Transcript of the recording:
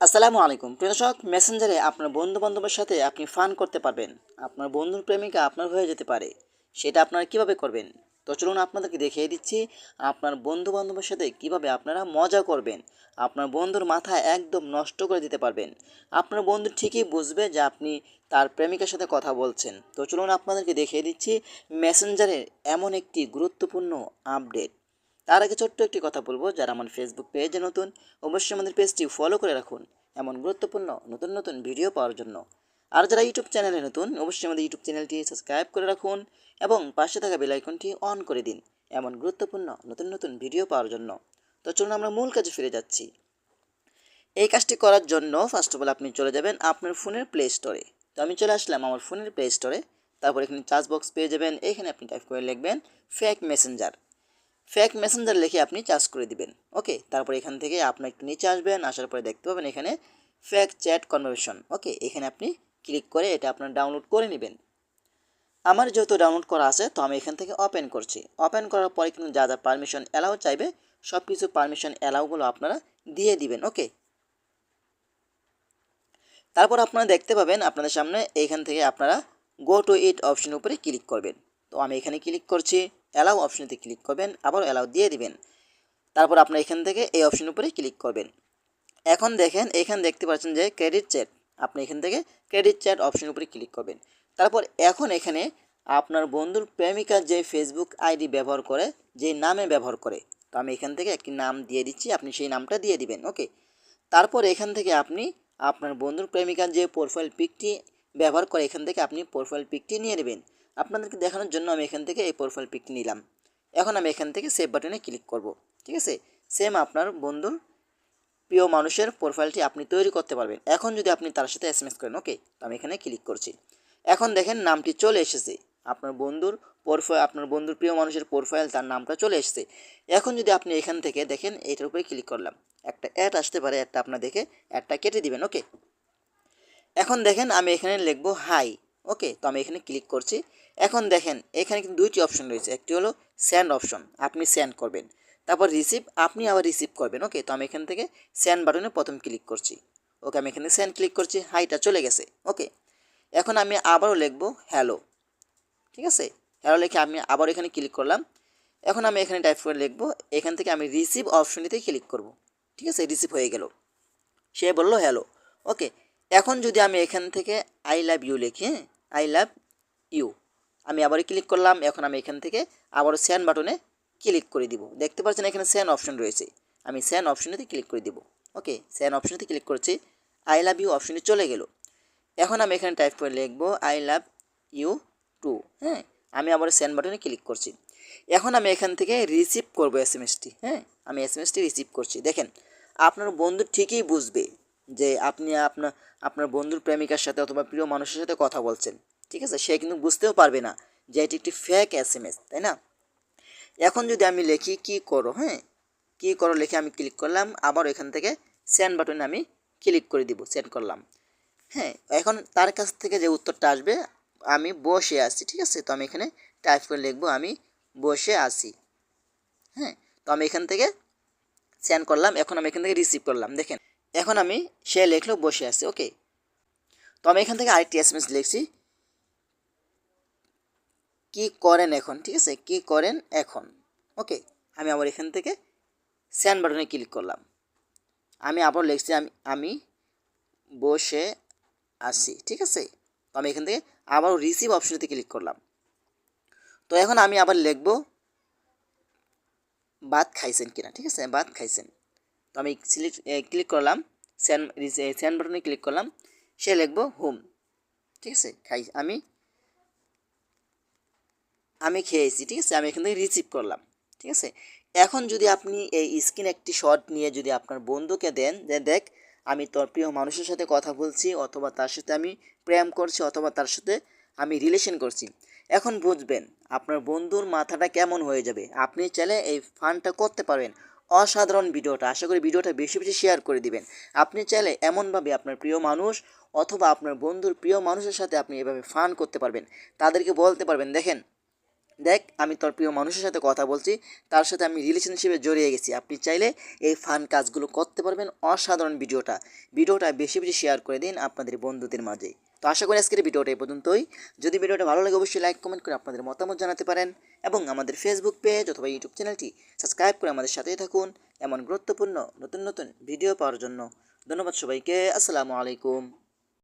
আসসালামু আলাইকুম। প্রিয় মেসেঞ্জারে আপনার বন্ধু বান্ধবের সাথে আপনি ফান করতে পারবেন। আপনার বন্ধুর প্রেমিকা আপনার হয়ে যেতে পারে। সেটা আপনারা কীভাবে করবেন? তো চলুন আপনাদেরকে দেখিয়ে দিচ্ছি, আপনার বন্ধু বান্ধবের সাথে কীভাবে আপনারা মজা করবেন। আপনার বন্ধুর মাথা একদম নষ্ট করে দিতে পারবেন। আপনার বন্ধু ঠিকই বুঝবে যে আপনি তার প্রেমিকার সাথে কথা বলছেন। তো চলুন আপনাদেরকে দেখিয়ে দিচ্ছি মেসেঞ্জারের এমন একটি গুরুত্বপূর্ণ আপডেট তার আগে ছোট্ট একটি কথা বলব, যারা আমার ফেসবুক পেজে নতুন, অবশ্যই আমাদের পেজটি ফলো করে রাখুন এমন গুরুত্বপূর্ণ, নতুন নতুন ভিডিও পাওয়ার জন্য। আর যারা ইউটিউব চ্যানেলে নতুন, অবশ্যই আমাদের ইউটিউব চ্যানেলটি সাবস্ক্রাইব করে রাখুন এবং পাশে থাকা বেল আইকনটি অন করে দিন এমন গুরুত্বপূর্ণ, নতুন নতুন ভিডিও পাওয়ার জন্য। তো চলুন আমরা মূল কাজে ফিরে যাচ্ছি। এই কাজটি করার জন্য ফার্স্ট অফ অল আপনি চলে যাবেন আপনার ফোনের প্লে স্টোরে তো আমি চলে আসলাম আমার ফোনের প্লে স্টোরে তারপর এখানে চার্জ বক্স পেয়ে যাবেন, এখানে আপনি টাইপ করে লিখবেন ফেক মেসেঞ্জার ফেক মেসেঞ্জার লিখে আপনি চার্জ করে দিবেন। ওকে তারপর এখান থেকে আপনি একটু নিচে আসবেন, আসার পরে দেখতে পাবেন এখানে ফ্যাক চ্যাট কনভারসেশন ওকে এখানে আপনি ক্লিক করে এটা আপনার ডাউনলোড করে নেবেন। আমার যেহেতু ডাউনলোড করা আছে, তো আমি এখান থেকে ওপেন করছি। ওপেন করার পরে কিন্তু যা যা পারমিশন অ্যালাউ চাইবে সব কিছু পারমিশন অ্যালাউগুলো আপনারা দিয়ে দিবেন। ওকে তারপর আপনারা দেখতে পাবেন, আপনাদের সামনে এইখান থেকে আপনারা গো টু ইট অপশনের উপরে ক্লিক করবেন। তো আমি এখানে ক্লিক করছি অ্যালাউ অপশনেতে ক্লিক করবেন, আবার অ্যালাউ দিয়ে দিবেন। তারপর আপনার এখান থেকে এই অপশনের উপরে ক্লিক করবেন। এখন দেখেন, এখানে দেখতে পাচ্ছেন যে ক্রেডিট চ্যাট আপনি এখান থেকে ক্রেডিট চ্যাট অপশনের উপরে ক্লিক করবেন। তারপর এখন এখানে আপনার বন্ধুর প্রেমিকা যে ফেসবুক আইডি ব্যবহার করে, যে নামে ব্যবহার করে, তো আমি এখান থেকে একটি নাম দিয়ে দিচ্ছি, আপনি সেই নামটা দিয়ে দিবেন, ওকে? তারপর এখান থেকে আপনি আপনার বন্ধুর প্রেমিকার যে প্রোফাইল পিকটি ব্যবহার করে, এখান থেকে আপনি প্রোফাইল পিকটি নিয়ে নেবেন। আপনাদেরকে দেখানোর জন্য আমি এখান থেকে এই প্রোফাইল পিকটি নিলাম। এখন আমি এখান থেকে সেভ বাটনে ক্লিক করব, ঠিক আছে? সেম আপনার বন্ধুর প্রিয় মানুষের প্রোফাইলটি আপনি তৈরি করতে পারবেন। এখন যদি আপনি তার সাথে এস করেন ওকে তো আমি এখানে ক্লিক করছি। এখন দেখেন নামটি চলে এসেছে। আপনার বন্ধুর প্রোফাইল আপনার বন্ধুর প্রিয় মানুষের প্রোফাইল তার নামটা চলে এসেছে। এখন যদি আপনি এখান থেকে দেখেন, এটার উপরে ক্লিক করলাম। একটা অ্যাড আসতে পারে অ্যাডটা আপনার দেখে অ্যাডটা কেটে দিবেন ওকে এখন দেখেন আমি এখানে লিখব হাই ওকে তো আমি এখানে ক্লিক করছি। এখন দেখেন, এখানে কিন্তু দুইটি অপশন রয়েছে। একটি হলো স্যান্ড অপশন আপনি স্যান্ড করবেন। তারপর রিসিভ আপনি আবার রিসিভ করবেন। ওকে তো আমি এখান থেকে স্যান্ড বাটনে প্রথম ক্লিক করছি। ওকে আমি এখানে স্যান্ড ক্লিক করছি। হাইটা চলে গেছে। ওকে এখন আমি আবারও লিখব হ্যালো ঠিক আছে? হ্যালো লিখে আমি আবার এখানে ক্লিক করলাম। এখন আমি এখানে টাইপ করে লিখব, এখান থেকে আমি রিসিভ অপশনটিতে ক্লিক করব। ঠিক আছে? রিসিভ হয়ে গেল। সে বলল হ্যালো ওকে এখন যদি আমি এখান থেকে আই লাভ ইউ লিখি আই লাভ ইউ আমি আবার ক্লিক করলাম, এখন আমি এখান থেকে আবারও স্যান বাটনে ক্লিক করে দিব। দেখতে পাচ্ছেন এখানে স্যান অপশন রয়েছে। আমি স্যান অপশনেতে ক্লিক করে দিব। ওকে স্যান অপশনেতে ক্লিক করেছি আই লাভ ইউ অপশনে চলে গেল। এখন আমি এখানে টাইপ করে লিখব আই লাভ ইউ টু হ্যাঁ আমি আবার সেন্ড বাটনে ক্লিক করছি। এখন আমি এখান থেকে রিসিভ করব এস এম এসটি হ্যাঁ আমি এস এম এসটি রিসিভ করছি। দেখেন, আপনার বন্ধু ঠিকই বুঝবে। যে আপনি আপনার আপনার বন্ধুর প্রেমিকার সাথে অথবা প্রিয় মানুষের সাথে কথা বলছেন, ঠিক আছে? সে কিন্তু বুঝতেও পারবে না যে এটি একটি ফেক এস এম এস তাই না? এখন যদি আমি লিখি, কি করো হ্যাঁ? কি করো, লিখে আমি ক্লিক করলাম, আবার এখান থেকে সেন্ড বাটনে আমি ক্লিক করে দিব সেন্ড করলাম। হ্যাঁ এখন তার কাছ থেকে যে উত্তরটা আসবে, আমি বসে আছি, ঠিক আছে? তো আমি এখানে টাইপ করে লিখব, আমি বসে আছি। হ্যাঁ তো আমি এখান থেকে সেন্ড করলাম, এখন আমি এখান থেকে রিসিভ করলাম, দেখেন। এখন আমি সে লিখলো, বসে আছে, ওকে? তো আমি এখান থেকে আরেকটি এস এম এস লিখছি। কি করেন এখন, ঠিক আছে? কি করেন এখন? ওকে? আমি আবার এখান থেকে স্যান বাটনে ক্লিক করলাম। আমি আবার লিখছি, আমি আমি বসে আসি ঠিক আছে? তো আমি এখান থেকে আবার রিসিভ অপশনেতে ক্লিক করলাম। তো এখন আমি আবার লিখব, ভাত খাইছেন কিনা, ঠিক আছে? ভাত খাইছেন। তো আমি সিলেক্ট ক্লিক করলাম সেন্ড সেন্ড বাটনে ক্লিক করলাম, সে লিখব হোম ঠিক আছে? খাই, আমি আমি খেয়েছি, ঠিক আছে? আমি এখান থেকে রিসিভ করলাম, ঠিক আছে? এখন যদি আপনি এই স্ক্রিন একটি শট নিয়ে যদি আপনার বন্ধুকে দেন যে দেখ, আমি তোর প্রিয় মানুষের সাথে কথা বলছি, অথবা তার সাথে আমি প্রেম করছি, অথবা তার সাথে আমি রিলেশন করছি। এখন বুঝবেন, আপনার বন্ধুর মাথাটা কেমন হয়ে যাবে। আপনি চাইলে এই ফানটা করতে পারবেন। অসাধারণ ভিডিওটা। আশা করি ভিডিওটা বেশি বেশি শেয়ার করে দিবেন। আপনি চাইলে এমনভাবে আপনার প্রিয় মানুষ অথবা আপনার বন্ধুর প্রিয় মানুষের সাথে আপনি এভাবে ফান করতে পারবেন। তাদেরকে বলতে পারবেন, দেখেন দেখ, আমি তোর প্রিয় মানুষের সাথে কথা বলছি, তার সাথে আমি রিলেশনশিপে জড়িয়ে গেছি। আপনি চাইলে এই ফান কাজগুলো করতে পারবেন অসাধারণ ভিডিওটা। ভিডিওটা বেশি বেশি শেয়ার করে দিন আপনাদের বন্ধুদের মাঝে। তো আশা করি আজকের ভিডিওটা এই পর্যন্তই। যদি ভিডিওটা ভালো লাগে অবশ্যই লাইক কমেন্ট করে আপনাদের মতামত জানাতে পারেন এবং আমাদের ফেসবুক পেজ অথবা ইউটিউব চ্যানেলটি সাবস্ক্রাইব করে আমাদের সাথেই থাকুন এমন গুরুত্বপূর্ণ নতুন নতুন ভিডিও পাওয়ার জন্য। ধন্যবাদ সবাইকে, আসসালামু আলাইকুম।